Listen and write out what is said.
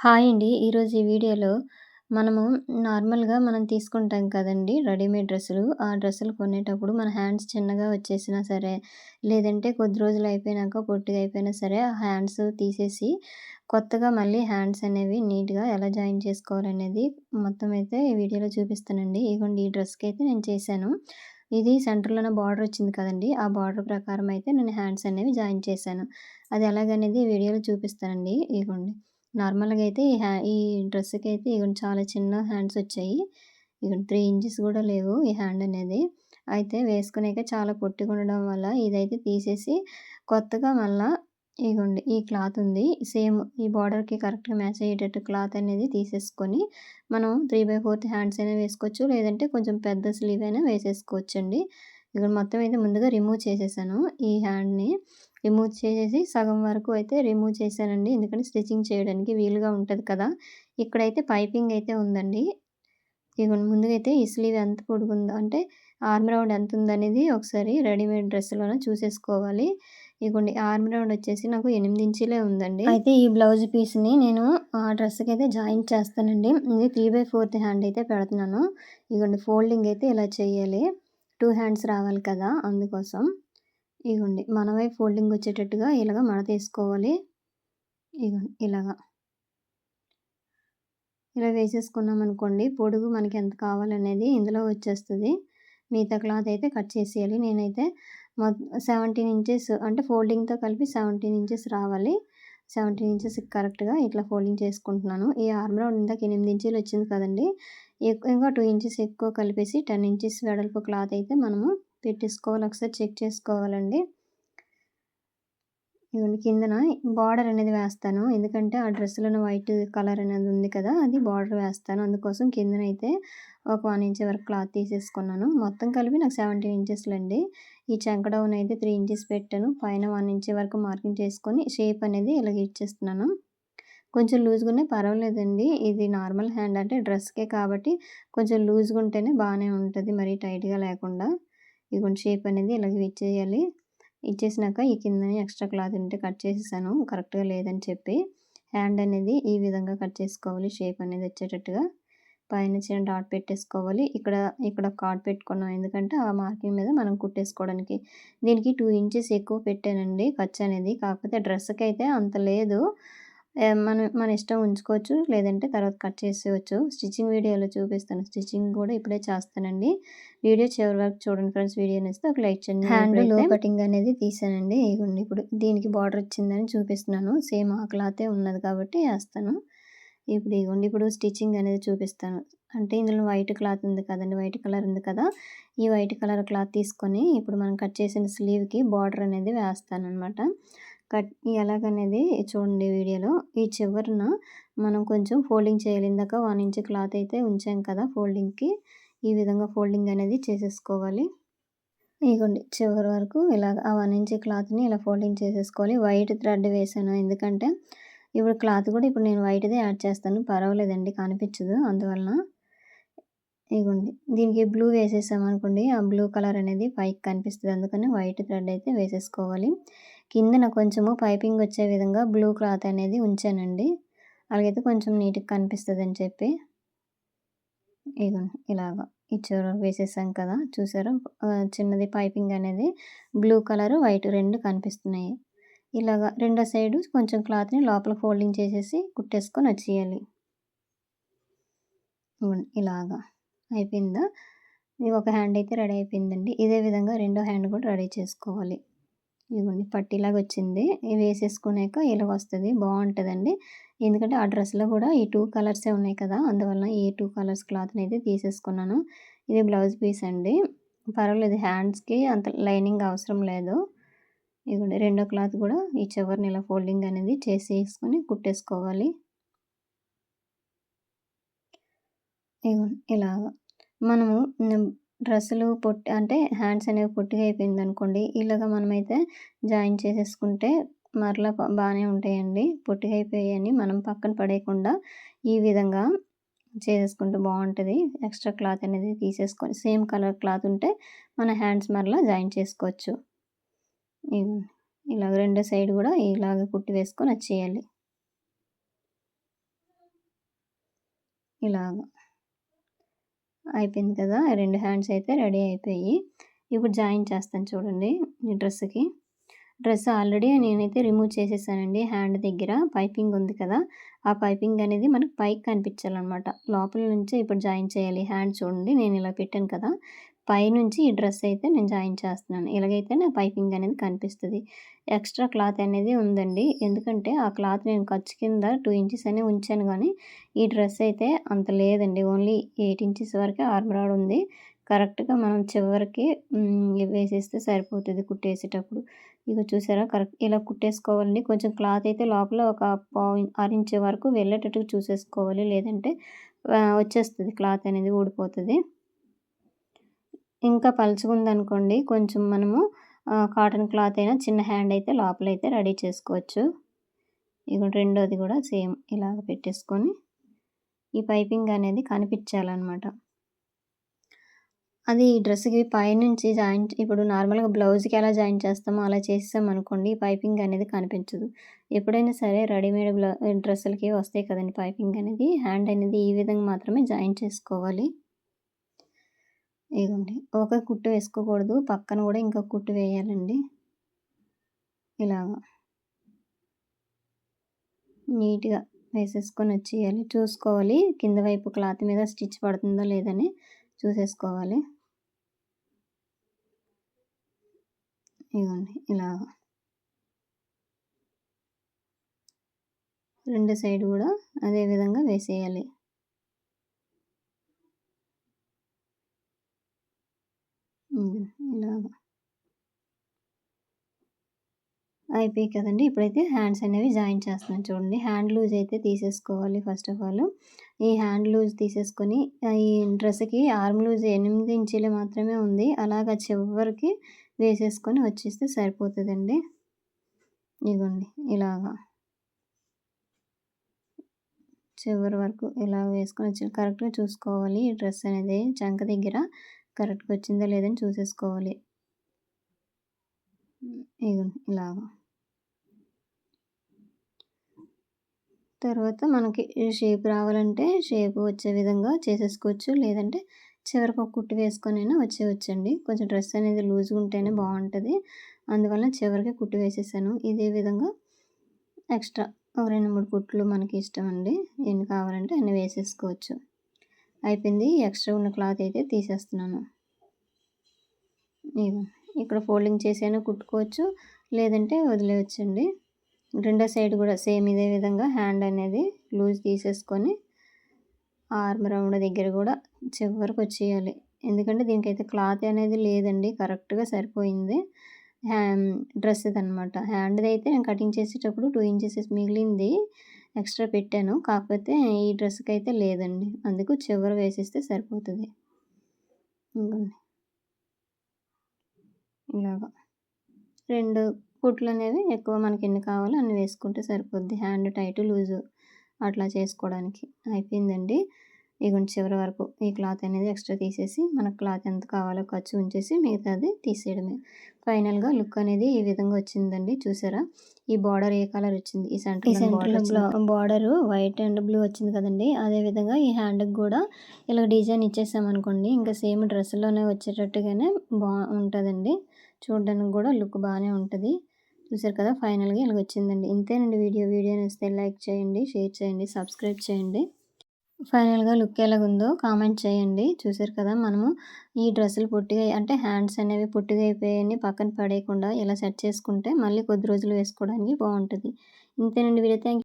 Hi అండి. ఈరోజు ఈ వీడియోలో మనము నార్మల్‌గా మనం తీసుకుంటాం కదండి రెడీమేడ్ డ్రెస్సులు. ఆ డ్రెస్సులు కొనేటప్పుడు మన హ్యాండ్స్ చిన్నగా వచ్చేసినా సరే, లేదంటే కొద్ది రోజులు అయిపోయినాక పొట్టిగా అయిపోయినా సరే, ఆ హ్యాండ్స్ తీసేసి కొత్తగా మళ్ళీ హ్యాండ్స్ అనేవి నీట్‌గా ఎలా జాయిన్ చేసుకోవాలనేది మొత్తం అయితే ఈ వీడియోలో చూపిస్తానండి. ఇగోండి ఈ డ్రెస్కి అయితే నేను చేశాను. ఇది సెంటర్‌లోనే బార్డర్ వచ్చింది కదండి ఆ బార్డర్ ప్రకారం అయితే నేను హ్యాండ్స్ అనేవి జాయిన్ చేశాను. అది ఎలాగనేది ఈ వీడియోలో చూపిస్తానండి. ఇగోండి. నార్మల్‌గా అయితే ఈ హ్యా ఈ డ్రెస్కి అయితే ఇగోండి చాలా చిన్న హ్యాండ్స్ వచ్చాయి. ఇగోండి 3 ఇంచెస్ కూడా లేవు ఈ హ్యాండ్ అనేది. అయితే వేసుకునేక చాలా పొట్టిగా ఉండడం వల్ల ఇదైతే తీసేసి కొత్తగా మళ్ళీ ఇగోండి ఈ క్లాత్ ఉంది. సేమ్ ఈ బార్డర్‌కి కరెక్ట్‌గా మ్యాచ్ అయ్యేటట్టు క్లాత్ అనేది తీసేసుకొని మనం 3/4 హ్యాండ్స్ అయినా వేసుకోవచ్చు. లేదంటే కొంచెం పెద్ద స్లీవ్ అయినా వేసేసుకోవచ్చండి. ఇక్కడ మొత్తం అయితే ముందుగా రిమూవ్ చేసేసాను ఈ హ్యాండ్‌ని. రిమూవ్ చేసేసి సగం వరకు అయితే రిమూవ్ చేశానండి. ఎందుకంటే స్టిచ్చింగ్ చేయడానికి వీలుగా ఉంటుంది కదా! ఇక్కడైతే పైపింగ్ అయితే ఉందండి. ఇగోండి ముందుగా అయితే ఈ స్లీవ్ ఎంత పొడుగుందో అంటే ఆర్మ్ రౌండ్ ఎంత ఉందనేది ఒకసారి రెడీమేడ్ డ్రెస్‌లోనే చూసేసుకోవాలి. ఇగోండి ఆర్మ్ రౌండ్ వచ్చేసి నాకు ఎనిమిది ఇంచీలే ఉందండి. అయితే ఈ బ్లౌజ్ పీస్‌ని నేను ఆ డ్రెస్కి అయితే జాయిన్ చేస్తానండి. ఇది 3/4 హ్యాండ్ అయితే పెడుతున్నాను. ఇగోండి ఫోల్డింగ్ అయితే ఇలా చేయాలి. టూ హ్యాండ్స్ రావాలి కదా! అందుకోసం. ఇగోండి మన వైపు ఫోల్డింగ్ వచ్చేటట్టుగా ఇలాగ మడతేసుకోవాలి. ఇగోండి ఇలాగా. ఇలా వేసేసుకున్నామనుకోండి పొడుగు మనకి ఎంత కావాలనేది ఇందులో వచ్చేస్తుంది మిగతా క్లాత్ అయితే కట్ చేసేయాలి. నేనైతే మొ 17 ఇంచెస్ అంటే ఫోల్డింగ్‌తో కలిపి 17 ఇంచెస్ రావాలి. సెవెంటీన్ ఇంచెస్ కరెక్ట్‌గా ఇట్లా ఫోల్డింగ్ చేసుకుంటున్నాను. ఈ ఆర్మ్ రౌండ్ ఇందాక ఎనిమిది ఇంచులు వచ్చింది కదండీ! ఎక్కువ ఇంకా టూ ఇంచెస్ ఎక్కువ కలిపేసి 10 ఇంచెస్ వెడల్పు క్లాత్ అయితే మనము పెట్టేసుకోవాలి. ఒకసారి చెక్ చేసుకోవాలండి. ఇగోండి కిందన బార్డర్ అనేది వేస్తాను. ఎందుకంటే ఆ డ్రెస్‌లోనే వైట్ కలర్ అనేది ఉంది కదా! అది బార్డర్ వేస్తాను. అందుకోసం కిందన అయితే ఒక వన్ ఇంచ్ వరకు క్లాత్ తీసేసుకున్నాను. మొత్తం కలిపి నాకు సెవెంటీన్ ఇంచెస్లు అండి ఈ చంక డౌన్ అయితే త్రీ ఇంచెస్ పెట్టాను. పైన వన్ ఇంచ్ వరకు మార్కింగ్ చేసుకొని షేప్ అనేది ఇలాగ ఇచ్చేస్తున్నాను. కొంచెం లూజ్‌గా పర్వాలేదండి. ఇది నార్మల్ హ్యాండ్ అంటే డ్రెస్‌కే కాబట్టి కొంచెం లూజ్‌గా ఉంటేనే బాగానే ఉంటుంది మరీ టైట్‌గా లేకుండా. ఇదిగోండి షేప్ అనేది ఇలాగ ఇచ్చేయాలి. ఇచ్చేసినాక ఈ కిందని ఎక్స్ట్రా క్లాత్ ఉంటే కట్ చేసేసాను. కరెక్ట్‌గా లేదని చెప్పి. హ్యాండ్ అనేది ఈ విధంగా కట్ చేసుకోవాలి. షేప్ అనేది వచ్చేటట్టుగా. పైన చిన్న డాట్ పెట్టేసుకోవాలి. ఇక్కడ ఇక్కడ కార్డ్ పెట్టుకున్నాం. ఎందుకంటే ఆ మార్కింగ్ మీద మనం కుట్టేసుకోవడానికి. దీనికి టూ ఇంచెస్ ఎక్కువ పెట్టానండి ఖర్చు అనేది. కాకపోతే డ్రెస్కి అయితే అంత లేదు. మనం మన ఇష్టం ఉంచుకోవచ్చు. లేదంటే తర్వాత కట్ చేసేవచ్చు స్టిచ్చింగ్ వీడియోలో చూపిస్తాను. స్టిచ్చింగ్ కూడా ఇప్పుడే చేస్తానండి. వీడియో చివరి వరకు చూడండి ఫ్రెండ్స్. వీడియో నచ్చితే ఒక లైక్ చేయండి. హ్యాండ్లో కటింగ్ అనేది తీసానండి. ఇగోండి ఇప్పుడు దీనికి బార్డర్ వచ్చిందని చూపిస్తున్నాను. సేమ్ ఆ క్లాతే ఉన్నది కాబట్టి ఏస్తాను. ఇప్పుడు ఇగోండి ఇప్పుడు స్టిచ్చింగ్ అనేది చూపిస్తాను. అంటే ఇందులో వైట్ క్లాత్ ఉంది కదండీ! వైట్ కలర్ ఉంది కదా! ఈ వైట్ కలర్ క్లాత్ తీసుకొని ఇప్పుడు మనం కట్ చేసిన స్లీవ్‌కి బార్డర్ అనేది వేస్తాననమాట. కట్ ఎలాగనేది చూడండి వీడియోలో. ఈ చివరన మనం కొంచెం ఫోల్డింగ్ చేయాలి. ఇందాక 1 ఇంచ్ క్లాత్ అయితే ఉంచాం కదా! ఫోల్డింగ్‌కి. ఈ విధంగా ఫోల్డింగ్ అనేది చేసేసుకోవాలి. ఇగోండి చివరి వరకు ఇలా ఆ వన్ ఇంచ్ క్లాత్‌ని ఇలా ఫోల్డింగ్ చేసేసుకోవాలి. వైట్ థ్రెడ్ వేసాను. ఎందుకంటే ఇప్పుడు క్లాత్ కూడా ఇప్పుడు నేను వైట్‌దే యాడ్ చేస్తాను. పర్వాలేదండి కనిపించదు అందువలన. ఇగోండి దీనికి బ్లూ వేసేసామనుకోండి ఆ బ్లూ కలర్ అనేది పైకి కనిపిస్తుంది అందుకని వైట్ థ్రెడ్ అయితే వేసేసుకోవాలి. కిందన కొంచెము పైపింగ్ వచ్చే విధంగా బ్లూ క్లాత్ అనేది ఉంచానండి. అలాగైతే కొంచెం నీట్‌గా కనిపిస్తుంది అని చెప్పి. ఇగోండి ఇలాగ ఈ చివర వేసేసాం కదా! చూసారా? చిన్నది పైపింగ్ అనేది బ్లూ కలర్, వైట్ రెండు కనిపిస్తున్నాయి. ఇలాగా రెండో సైడు కొంచెం క్లాత్‌ని లోపల ఫోల్డింగ్ చేసేసి కుట్టేసుకొని వచ్చేయాలి. ఇలాగా అయిపోయిందా? ఇది ఒక హ్యాండ్ అయితే రెడీ అయిపోయిందండి. ఇదే విధంగా రెండో హ్యాండ్ కూడా రెడీ చేసుకోవాలి. ఇదిగోండి పట్టీలాగా వచ్చింది. ఇవి వేసేసుకున్నాక ఇలా వస్తుంది బాగుంటుందండి ఎందుకంటే ఆ డ్రెస్‌లో కూడా ఈ టూ కలర్సే ఉన్నాయి కదా! అందువల్ల ఈ టూ కలర్స్ క్లాత్‌ని అయితే తీసేసుకున్నాను. ఇది బ్లౌజ్ పీస్ అండి. పర్వాలేదు హ్యాండ్స్‌కి అంత లైనింగ్ అవసరం లేదు. ఇదిగోండి రెండో క్లాత్ కూడా ఈ చివరిని ఇలా ఫోల్డింగ్ అనేది చేసేసుకొని కుట్టేసుకోవాలి. ఇగో ఇలాగ. మనము డ్రెస్సులు పొట్టి అంటే హ్యాండ్స్ అనేవి పొట్టిగా అయిపోయింది అనుకోండి ఇలాగ మనమైతే జాయిన్ చేసేసుకుంటే మరలా బాగానే ఉంటాయండి. పొట్టిగా అయిపోయాయని మనం పక్కన పడేయకుండా ఈ విధంగా చేసేసుకుంటే బాగుంటుంది ఎక్స్ట్రా క్లాత్ అనేది తీసేసుకొని సేమ్ కలర్ క్లాత్ ఉంటే మన హ్యాండ్స్ మరలా జాయిన్ చేసుకోవచ్చు. ఇలాగ రెండో సైడ్ కూడా ఇలాగ కుట్టి వేసుకొని వచ్చేయాలి. ఇలాగా అయిపోయింది కదా రెండు హ్యాండ్స్ అయితే రెడీ అయిపోయి ఇప్పుడు జాయిన్ చేస్తాను చూడండి ఈ డ్రెస్కి డ్రెస్ ఆల్రెడీ నేనైతే రిమూవ్ చేసేసానండి హ్యాండ్ దగ్గర పైపింగ్ ఉంది కదా ఆ పైపింగ్ అనేది మనకు పైకి కనిపించాలన్నమాట. లోపల నుంచి ఇప్పుడు జాయిన్ చేయాలి హ్యాండ్ చూడండి నేను ఇలా పెట్టాను కదా పైనుంచి ఈ డ్రెస్ అయితే నేను జాయిన్ చేస్తున్నాను. ఇలాగైతే నా పైపింగ్ అనేది కనిపిస్తుంది. ఎక్స్ట్రా క్లాత్ అనేది ఉందండి. ఎందుకంటే ఆ క్లాత్ నేను ఖర్చు కింద టూ ఇంచెస్ అని ఉంచాను కానీ ఈ డ్రెస్ అయితే అంత లేదండి. ఓన్లీ ఎయిట్ ఇంచెస్ వరకే ఆర్మరాడ్ ఉంది. కరెక్ట్గా మనం చివరికి వేసేస్తే సరిపోతుంది కుట్టేసేటప్పుడు. ఇక చూసారా? కరెక్ట్ ఇలా కుట్టేసుకోవాలండి. కొంచెం క్లాత్ అయితే లోపల ఒక పావు ఆరు ఇంచ్ వరకు వెళ్ళేటట్టు చూసేసుకోవాలి. లేదంటే వచ్చేస్తుంది క్లాత్ అనేది ఊడిపోతుంది. ఇంకా పలుచుకుందనుకోండి కొంచెం మనము కాటన్ క్లాత్ అయినా చిన్న హ్యాండ్ అయితే లోపల అయితే రెడీ చేసుకోవచ్చు. ఇక రెండోది కూడా సేమ్ ఇలాగ పెట్టేసుకొని ఈ పైపింగ్ అనేది కనిపించాలన్నమాట. అది డ్రెస్కి పైనుంచి జాయిన్ ఇప్పుడు నార్మల్గా బ్లౌజ్కి ఎలా జాయిన్ చేస్తామో అలా చేసాం అనుకోండి పైపింగ్ అనేది కనిపించదు. ఎప్పుడైనా సరే రెడీమేడ్ బ్లౌ డ్రెస్సులకి వస్తాయి కదండి పైపింగ్ అనేది హ్యాండ్ అనేది ఈ విధంగా మాత్రమే జాయిన్ చేసుకోవాలి. ఇదిగోండి ఒక కుట్టు వేసుకోకూడదు. పక్కన కూడా ఇంకా కుట్టు వేయాలండి. ఇలాగా. నీట్గా వేసేసుకొని వచ్చేయాలి. చూసుకోవాలి. కింద వైపు క్లాత్ మీద స్టిచ్ పడుతుందో లేదని చూసేసుకోవాలి. ఇదిగోండి ఇలాగ. రెండు సైడ్ కూడా అదే విధంగా వేసేయాలి. ఇలాగా. అయిపోయి కదండి. ఇప్పుడైతే హ్యాండ్స్ అనేవి జాయిన్ చేస్తున్నాను చూడండి. హ్యాండ్ లూజ్ అయితే తీసేసుకోవాలి ఫస్ట్ ఆఫ్ ఆల్. ఈ హ్యాండ్ లూజ్ తీసేసుకొని ఈ డ్రెస్కి ఆర్మ్ లూజ్ ఎనిమిది ఇంచీలు మాత్రమే ఉంది. అలాగా చివరికి వేసేసుకొని వచ్చేస్తే సరిపోతుందండి. ఇదిగోండి ఇలాగా. చివరి వరకు ఇలా వేసుకొని వచ్చి కరెక్ట్గా చూసుకోవాలి ఈ డ్రెస్ అనేది. చంక దగ్గర కరెక్ట్గా వచ్చిందా లేదని చూసేసుకోవాలి. ఇదిగోండి ఇలాగా. తర్వాత మనకి షేప్ రావాలంటే షేప్ వచ్చే విధంగా చేసేసుకోవచ్చు. లేదంటే చివరికి ఒక కుట్టు వేసుకొనైనా వచ్చేవచ్చండి కొంచెం డ్రెస్ అనేది లూజ్గా ఉంటేనే బాగుంటుంది. అందువల్ల చివరికి కుట్టు వేసేసాను. ఇదే విధంగా ఎక్స్ట్రా ఒక రెండు మూడు కుట్లు మనకి ఇష్టం అండి ఎన్ని కావాలంటే అన్ని వేసేసుకోవచ్చు. అయిపోయింది. ఎక్స్ట్రా ఉన్న క్లాత్ అయితే తీసేస్తున్నాను. ఇక్కడ ఫోల్డింగ్ చేసైనా కుట్టుకోవచ్చు లేదంటే వదిలేయచ్చండి. రెండో సైడ్ కూడా సేమ్ ఇదే విధంగా హ్యాండ్ అనేది లూజ్ తీసేసుకొని ఆర్మ్ రౌండ్ దగ్గర కూడా చివరికి వచ్చేయాలి. ఎందుకంటే దీనికైతే క్లాత్ అనేది లేదండి కరెక్ట్గా సరిపోయింది. హ్యా డ్రెస్ అనమాట హ్యాండ్ది అయితే నేను కటింగ్ చేసేటప్పుడు టూ ఇంచెస్ మిగిలింది. ఎక్స్ట్రా పెట్టాను. కాకపోతే ఈ డ్రెస్కి అయితే లేదండి. అందుకు చివరి వేసేస్తే సరిపోతుంది. ఇంకోండి ఇలాగా. రెండు కుట్లు అనేవి ఎక్కువ మనకి ఎన్ని కావాలో అన్ని వేసుకుంటే సరిపోద్ది. హ్యాండ్ టైట్ లూజు అట్లా చేసుకోవడానికి. అయిపోయిందండి. ఇగోండి చివరి వరకు ఈ క్లాత్ అనేది ఎక్స్ట్రా తీసేసి మనకు క్లాత్ ఎంత కావాలో ఖర్చు ఉంచేసి మిగతాది తీసేయడమే. ఫైనల్గా లుక్ అనేది ఈ విధంగా వచ్చిందండి చూసారా? ఈ బార్డర్ ఏ కలర్ వచ్చింది? ఈ సెంటర్ సెంటర్లో బార్డర్ వైట్ అండ్ బ్లూ వచ్చింది కదండి. అదే విధంగా ఈ హ్యాండ్కి కూడా ఇలా డిజైన్ ఇచ్చేసామనుకోండి ఇంకా సేమ్ డ్రెస్లోనే వచ్చేటట్టుగానే బా ఉంటుందండి. చూడడానికి కూడా లుక్ బాగానే ఉంటుంది. చూసారు కదా ఫైనల్గా ఇలా వచ్చిందండి. ఇంతేనండి వీడియో. వీడియో నచ్చితే లైక్ చేయండి షేర్ చేయండి సబ్స్క్రైబ్ చేయండి. ఫైనల్గా లుక్ ఎలాగుందో కామెంట్ చేయండి. చూసారు కదా మనము ఈ డ్రెస్సులు పొట్టిగా అంటే హ్యాండ్స్ అనేవి పొట్టిగా అయిపోయాయని పక్కన పడేయకుండా ఇలా సెట్ చేసుకుంటే మళ్ళీ కొద్ది రోజులు వేసుకోవడానికి బాగుంటుంది. ఇంతేనండి వీడియో. థ్యాంక్